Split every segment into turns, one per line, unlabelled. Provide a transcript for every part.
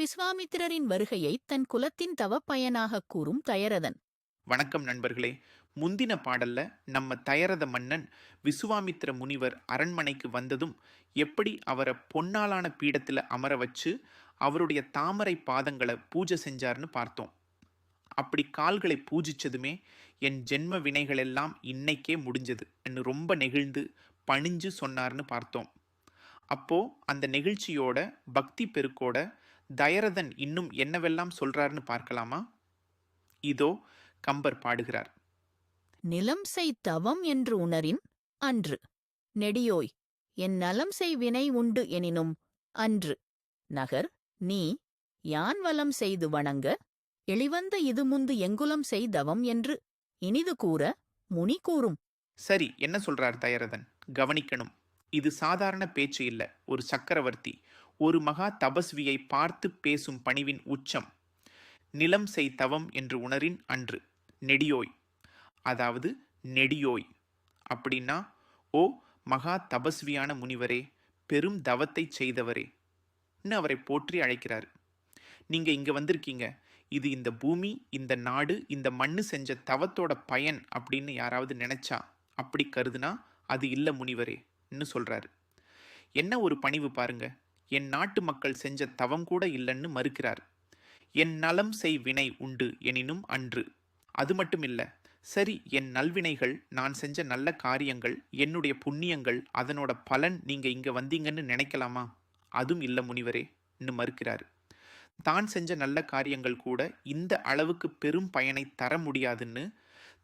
விஸ்வாமித்திரரின் வருகையை தன் குலத்தின் தவப்பயனாகக் கூறும் தயரதன்.
வணக்கம் நண்பர்களே. முந்தின பாடல்ல நம்ம தயரத மன்னன் விசுவாமித்திர முனிவர் அரண்மனைக்கு வந்ததும் எப்படி அவரை பொன்னாலான பீடத்தில் அமர வச்சு அவருடைய தாமரை பாதங்களை பூஜை செஞ்சார்னு பார்த்தோம். அப்படி கால்களை பூஜிச்சதுமே என் ஜென்ம வினைகளெல்லாம் இன்னைக்கே முடிஞ்சது என்று ரொம்ப நெகிழ்ந்து பணிஞ்சு சொன்னார்னு பார்த்தோம். அப்போ அந்த நெகிழ்ச்சியோட பக்தி பெருக்கோட தயரதன் இன்னும் என்னவெல்லாம் சொல்றாருன்னு பார்க்கலாமா? இதோ கம்பர் பாடுகிறார்.
நிலம் செய் தவம் என்று உணரின் அன்று. நெடியோய் என் நலம் செய் வினை உண்டு எனினும் அன்று. நகர் நீ யான் வலம் செய்து வணங்க? எளிவந்த இது முந்து எங்குலம் செய் தவம் என்று இனிது கூற முனி கூறும்.
சரி என்ன சொல்றார் தயரதன்? கவனிக்கணும். இது சாதாரண பேச்சு இல்ல ஒரு சக்கரவர்த்தி. ஒரு மகா தபஸ்வியை பார்த்து பேசும் பணிவின் உச்சம். நிலம் செய் தவம் என்று உணரின் அன்று. நெடியோய். அதாவது நெடியோய். அப்படின்னா ஓ மகா தபஸ்வியான முனிவரே பெரும் தவத்தை செய்தவரே ன்னு அவரை போற்றி அழைக்கிறார். நீங்க இங்க வந்திருக்கீங்க. இது இந்த பூமி இந்த நாடு இந்த மண்ணு செஞ்ச தவத்தோட பயன் அப்படின்னு யாராவது நினைச்சா அப்படி கருதுனா அது இல்லை முனிவரே ன்னு சொல்றாரு. என்ன ஒரு பணிவு பாருங்க. என் நாட்டு மக்கள் செஞ்ச தவம் கூட இல்லைன்னு மறுக்கிறார். என் நலம் செய் வினை உண்டு எனினும் அன்று. அது மட்டும் இல்லை சரி என் நல்வினைகள் நான் செஞ்ச நல்ல காரியங்கள் என்னுடைய புண்ணியங்கள் அதனோட பலன் நீங்கள் இங்கே வந்தீங்கன்னு நினைக்கலாமா? அதுவும் இல்லை முனிவரே ன்னு மறுக்கிறார். தான் செஞ்ச நல்ல காரியங்கள் கூட இந்த அளவுக்கு பெரும் பயனை தர முடியாதுன்னு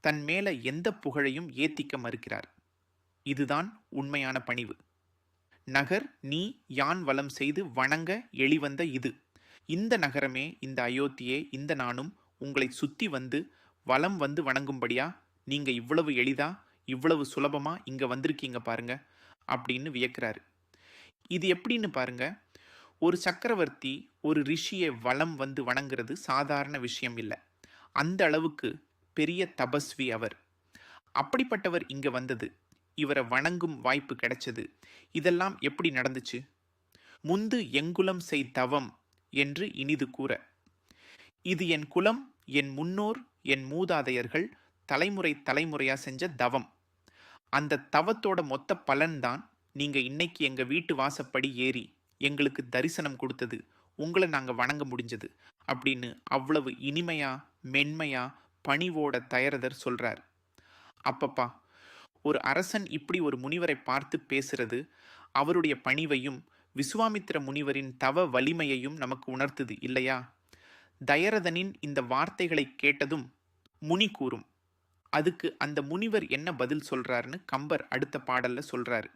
தன் மேலே எந்த புகழையும் ஏத்திக்க மறுக்கிறார். இதுதான் உண்மையான பணிவு. நகர் நீ யான் வலம் செய்து வணங்க எளிவந்த இது. இந்த நகரமே இந்த அயோத்தியே இந்த நானும் உங்களை சுற்றி வந்து வலம் வந்து வணங்கும்படியா? நீங்கள் இவ்வளவு எளிதா? இவ்வளவு சுலபமாக இங்கே வந்திருக்கீங்க பாருங்க அப்படின்னு வியக்கிறாரு. இது எப்படின்னு பாருங்க ஒரு சக்கரவர்த்தி ஒரு ரிஷியை வலம் வந்து வணங்குறது சாதாரண விஷயம் இல்லை. அந்த அளவுக்கு பெரிய தபஸ்வி அவர். அப்படிப்பட்டவர் இங்கே வந்தது. இவரை வணங்கும் வாய்ப்பு கிடைச்சது. இதெல்லாம் எப்படி நடந்துச்சு? முந்து எங்குலம் செய் தவம் என்று இனிது கூற. இது என் குலம் என் முன்னோர் என் மூதாதையர்கள் தலைமுறை தலைமுறையாக செஞ்ச தவம். அந்த தவத்தோட மொத்த பலன்தான் நீங்கள் இன்னைக்கு எங்கள் வீட்டு வாசப்படி ஏறி எங்களுக்கு தரிசனம் கொடுத்தது. உங்களை நாங்கள் வணங்க முடிஞ்சது அப்படின்னு அவ்வளவு இனிமையா மென்மையா பணிவோட தயரதர் சொல்கிறார் அப்பப்பா ஒரு அரசன் இப்படி ஒரு முனிவரை பார்த்து பேசுறது அவருடைய பணிவையும் விசுவாமித்திர முனிவரின் தவ வலிமையையும் நமக்கு உணர்த்துது இல்லையா? தயரதனின் இந்த வார்த்தைகளை கேட்டதும் முனி கூறும். அதுக்கு அந்த முனிவர் என்ன பதில் சொல்றாருன்னு கம்பர் அடுத்த பாடல்ல சொல்றாரு.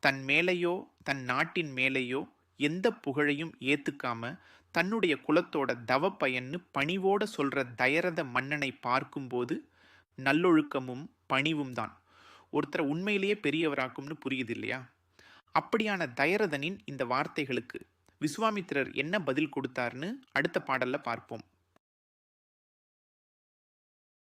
தன் மேலேயோ தன் நாட்டின் மேலேயோ எந்த புகழையும் ஏத்துக்காம தன்னுடைய குலத்தோட தவ பயன்னு பணிவோட சொல்ற தயரத மன்னனை பார்க்கும்போது நல்லொழுக்கமும் பணிவும் தான் ஒருத்தரை உண்மையிலேயே பெரியவராக்கும்னு புரியுது இல்லையா அப்படியான தயரதனின் இந்த வார்த்தைகளுக்கு விஸ்வாமித்திரர் என்ன பதில் கொடுத்தாருன்னு அடுத்த பாடலில் பார்ப்போம்.